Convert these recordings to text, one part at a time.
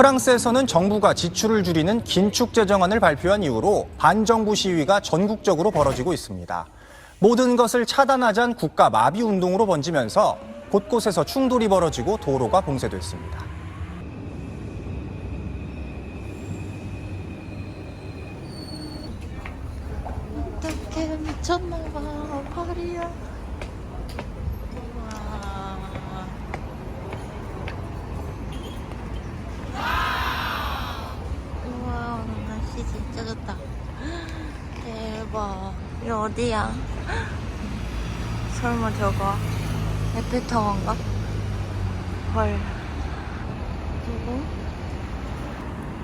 프랑스에서는 정부가 지출을 줄이는 긴축 재정안을 발표한 이후로 반정부 시위가 전국적으로 벌어지고 있습니다. 모든 것을 차단하자는 국가 마비 운동으로 번지면서 곳곳에서 충돌이 벌어지고 도로가 봉쇄됐습니다. 어떻게 미쳤나봐 파리야 우와 우와 오늘 날씨 진짜 좋다 대박 이 어디야 설마 저거 에펠타워인가? 헐 누구?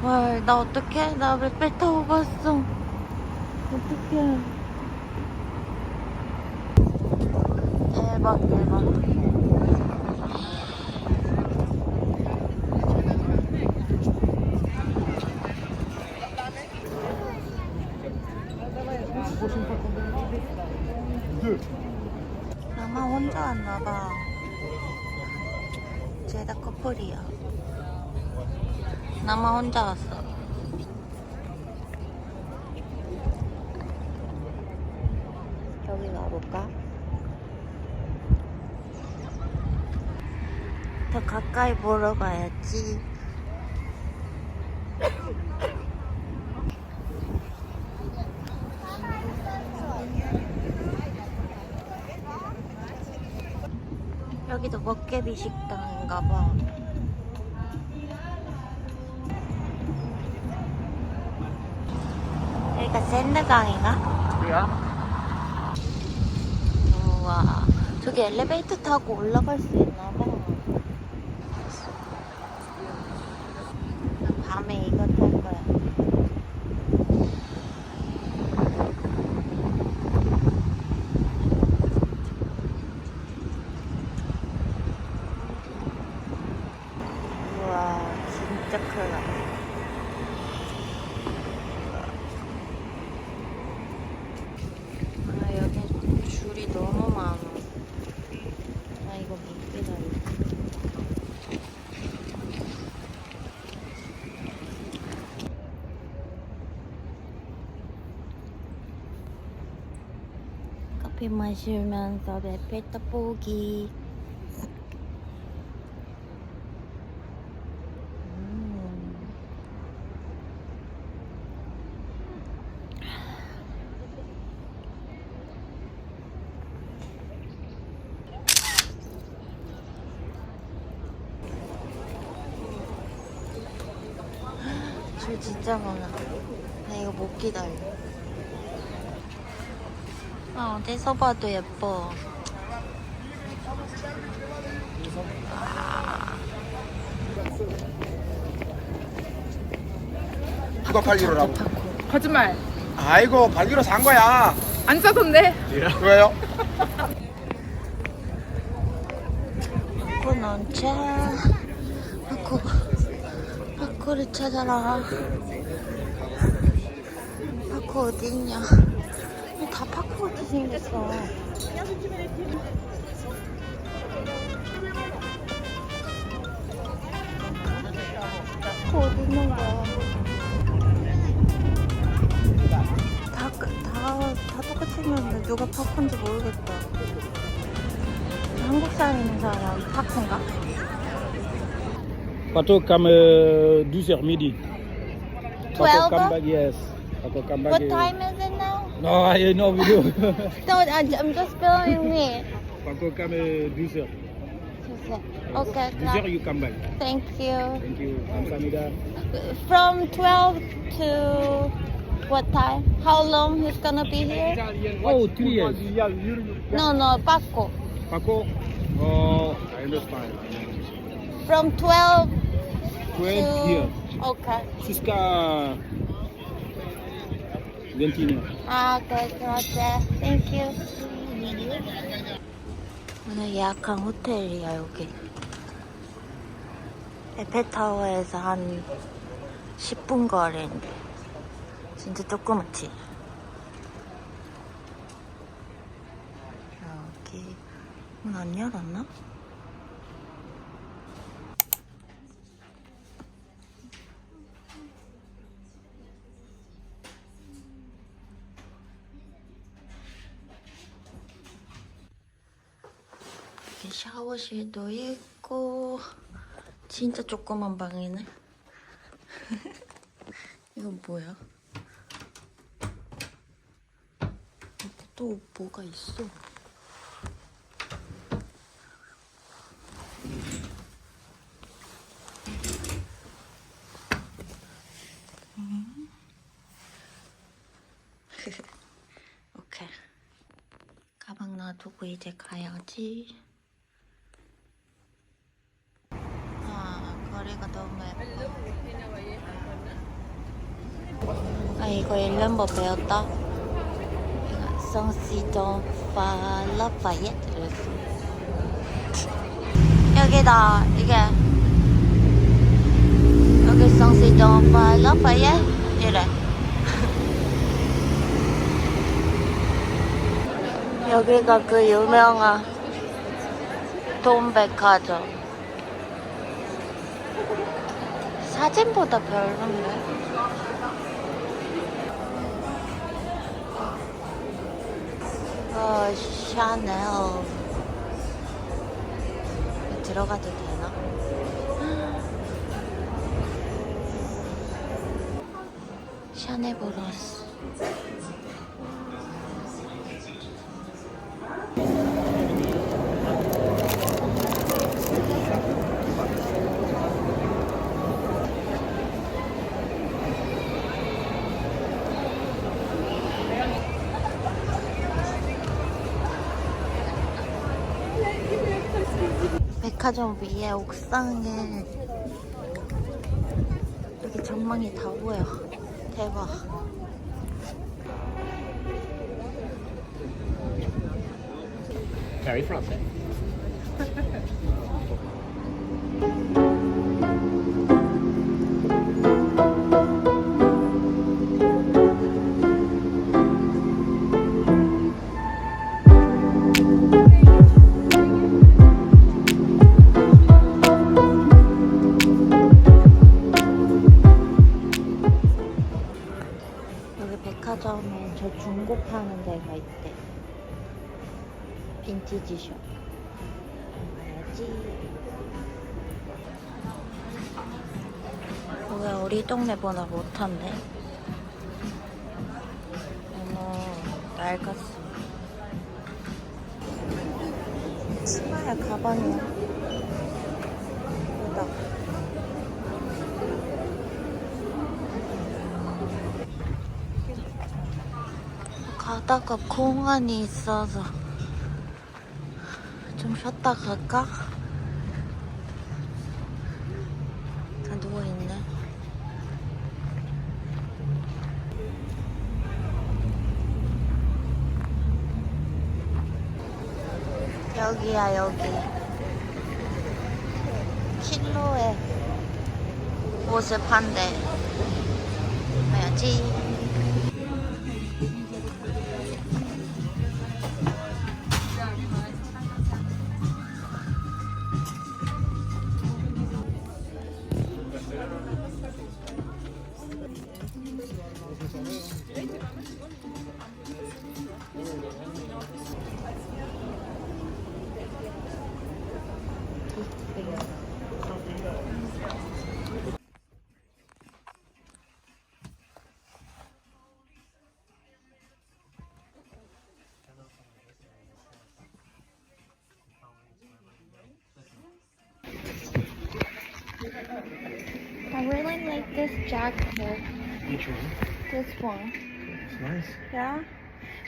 헐 나 어떡해 나 에펠타워 봤어 어떡해. 대박, 대박. 혼자 왔어. 여기 가볼까? 더 가까이 보러 가야지. 여기도 먹개비 식당인가 봐. 여기가 샌드강인가? 우와, 저기 엘리베이터 타고 올라갈 수 있나 봐. 밤에 이거 탈 거야. 우와, 진짜 크다. 아, 여기 줄이 너무 많아. 나 이거 못 기다려. 커피 마시면서 에펠탑 보기. 음. 줄 진짜 많아. 나 이거 못 기다려. 아, 어디서 봐도 예뻐. 누가 팔기로라고? 거짓말. 아이고 팔기로 산 거야. 안 싸던데? 왜요? 바쿠 넌체 바쿠 바쿠를 찾아라 바쿠 어딨냐 다 바쿠 같이 생겼어 어디 있는 거야 다, 그- 다, 다 똑같이 생겼는데 누가 파쿠인지 모르겠다 한국 사람 파쿠인가? Bateau come uh, 12h midi. 12? Bateau come I'll go come back What here. time is it now? No, I have no video. no, I'm just filming me. I'll go come uh, 10 okay. Okay. 10 you come back. Thank you. Thank you. From 12 to what time? How long he's gonna be here? Oh, three years. No, no, Paco. Paco? Oh, I understand. From 12, 12 to... years. Okay. Jusqu'à 21h. 아, okay, 그렇지. Thank you. 오늘 예약한 호텔이야, 여기. 에펠타워에서 한 10분 거리인데. 진짜 조그맣지? 여기. 문 안 열었나? 샤워실도 있고 진짜 조그만 방이네. 이건 뭐야? 또 뭐가 있어? 음. 오케이. 가방 놔두고 이제 가야지. 아, 거리가 너무 예뻐. 아, 이거 일련버 배웠다. 이거 성시동 파라파옅 이랬어. 여기다, 이게. 여기 성시동 파라파옅 이래. 여기가 그 유명한 돈백화점. 사진보다 별론데? 어, 샤넬. 들어가도 되나? 샤넬 보러 왔어. 백화점 위에 옥상에 여기 전망이 다 보여. 대박. Very front. 여기 가야지. 왜 우리 동네보다 못한데? 어머, 낡았어. 치마야 가방이야. 여기다. 가다가 공원이 있어서 좀 쉬었다 갈까? 다 누워있네. 여기야, 여기. 킬로에 옷을 판대. 가야지. this jacket. Which one? This one. It's nice. Yeah.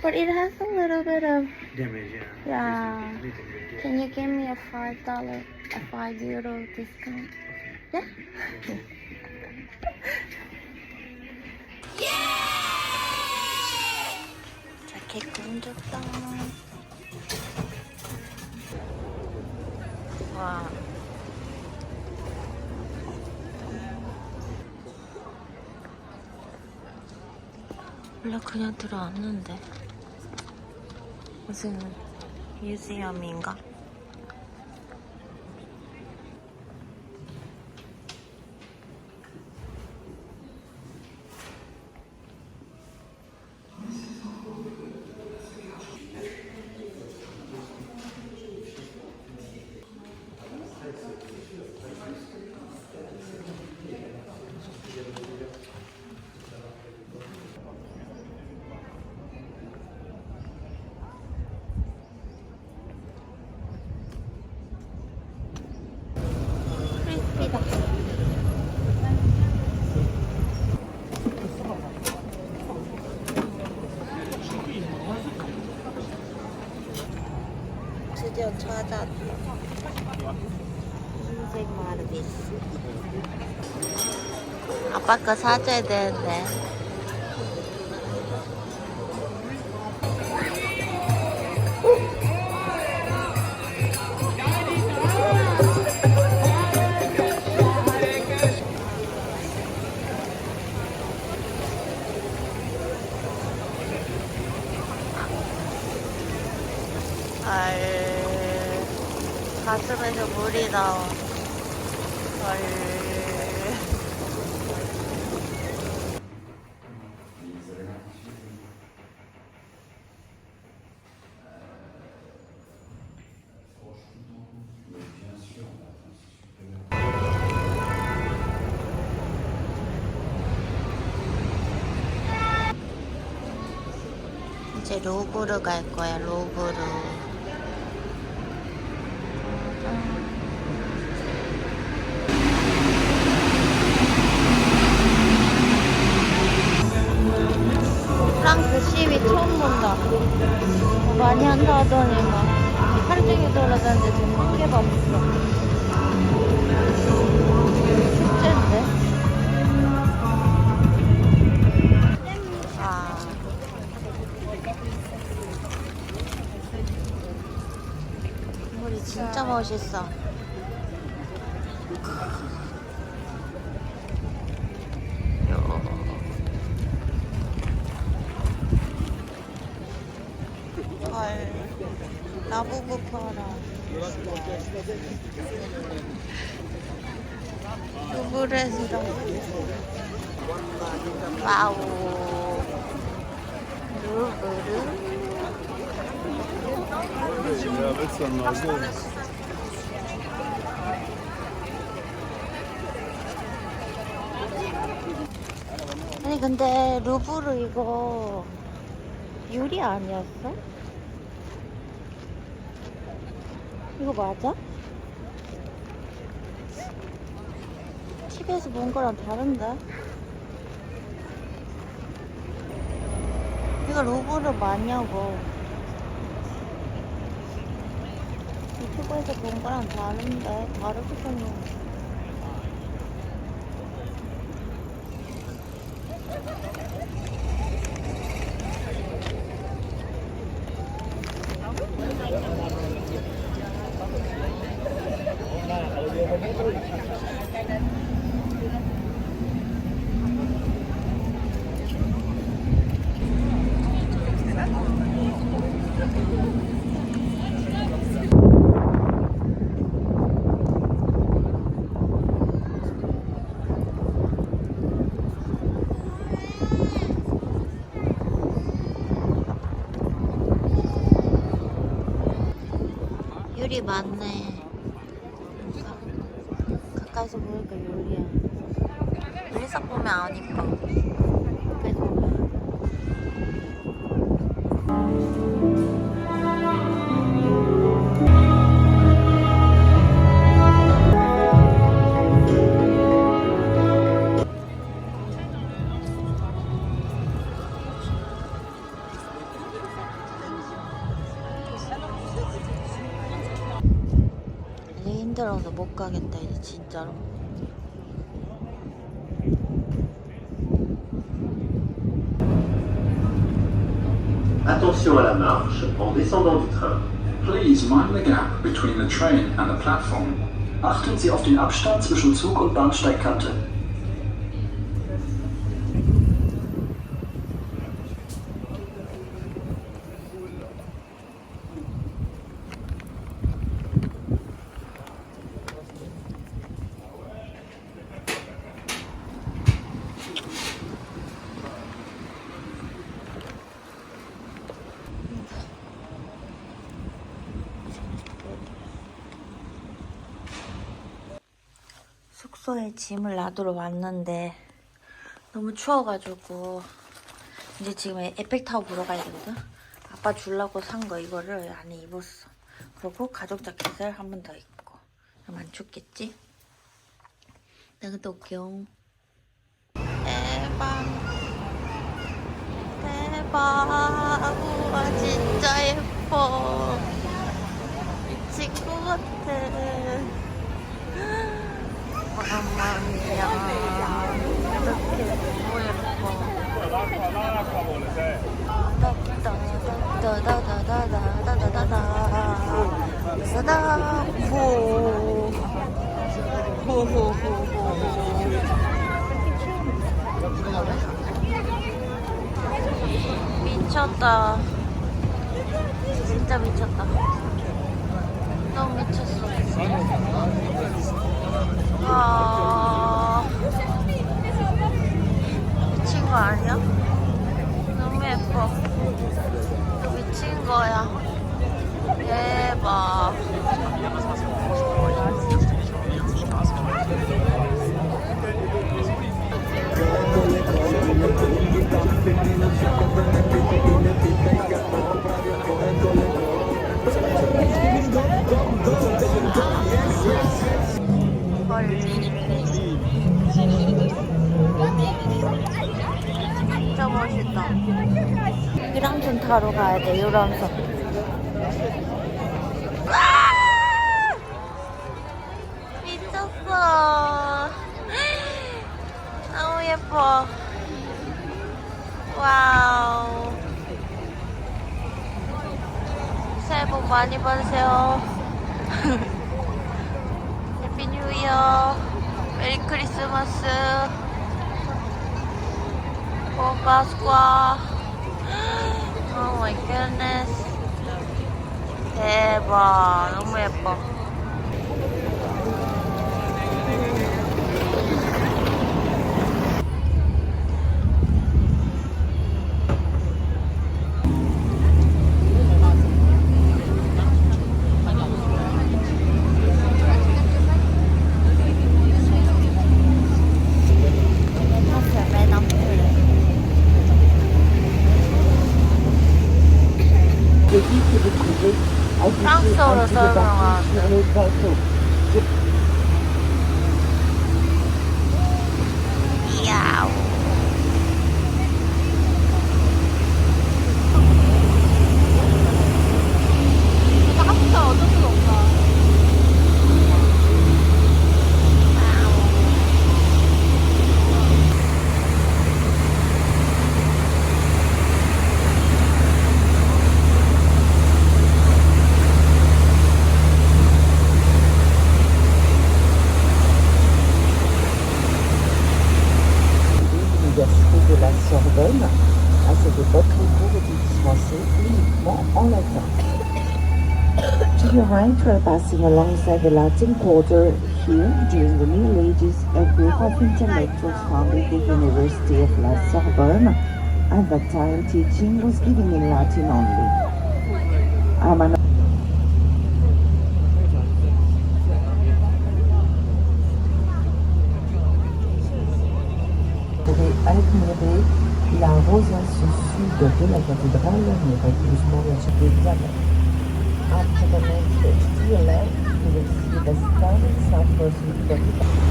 But it has a little bit of Damage, yeah. yeah. Little bit, yeah. Can you give me a five dollar a five euro discount? Yeah. 자켓 건졌다. 와. 원래 그냥 들어왔는데 무슨 뮤지엄인가? 찾았다. 흰색 마르비스. 아빠 거 사줘야 되는데. 헐. 가슴에서 물이 나와. 로브르 갈 거야, 로브르. 프랑스 시위 처음 본다. 많이 한다 하더니 막 종일 돌아다니는데 지금 한개 봤어. 진짜 멋있어. 루브르에서 와우. 루브르. 아니 근데 루브르 이거 유리 아니었어? 이거 맞아? TV에서 본 거랑 다른데? 이거 루브르 맞냐고 유튜브에서 본 거랑 다른데 다르게 생겼네 유리 많네. 가까이서 보니까 유리야. 멀리서 보면 안 이뻐. 가겠다 이제 진짜로. Attention à la marche en descendant du train. Please mind the gap between the train and the platform. Achten Sie auf den Abstand zwischen Zug und Bahnsteigkante. 숙소에 짐을 놔두러 왔는데 너무 추워가지고 이제 지금 에펠타워 보러 가야 되거든. 아빠 주려고 산 거 이거를 안에 입었어. 그리고 가죽 자켓을 한 번 더 입고. 그럼 안 춥겠지? 내가 또 올게요. 대박. 대박. 우와 진짜 예뻐. 친구 같아. 오랜만이야. 이렇게 너무 예뻐. 다다다다다다다다다다다. 사다포. 호호호호. 미쳤다. 진짜 미쳤다. 너무 미쳤어. 아. 미친 거 아니야? 너무 예뻐. 너 미친 거야. 대박. 헐. 진짜 멋있다. 유람선 타러 가야 돼, 유람선. 아! 미쳤어. 너무 예뻐. 와우. 새해 복 많이 받으세요. 해피 뉴 이어. 메리 크리스마스. 오 파스쿠아. 오 마이 굿네스. 대박. 너무 예뻐. I need to. Dispensés uniquement en latin. To your right, alongside the Latin Quarter. Here, during the Middle Ages, a group of intellectuals founded the University of La Sorbonne. At that time, teaching was given in Latin only. Gördüğün etrafı daha a ve de gerçekleştirdi. After the next stage, CLA, you will see the starting self-person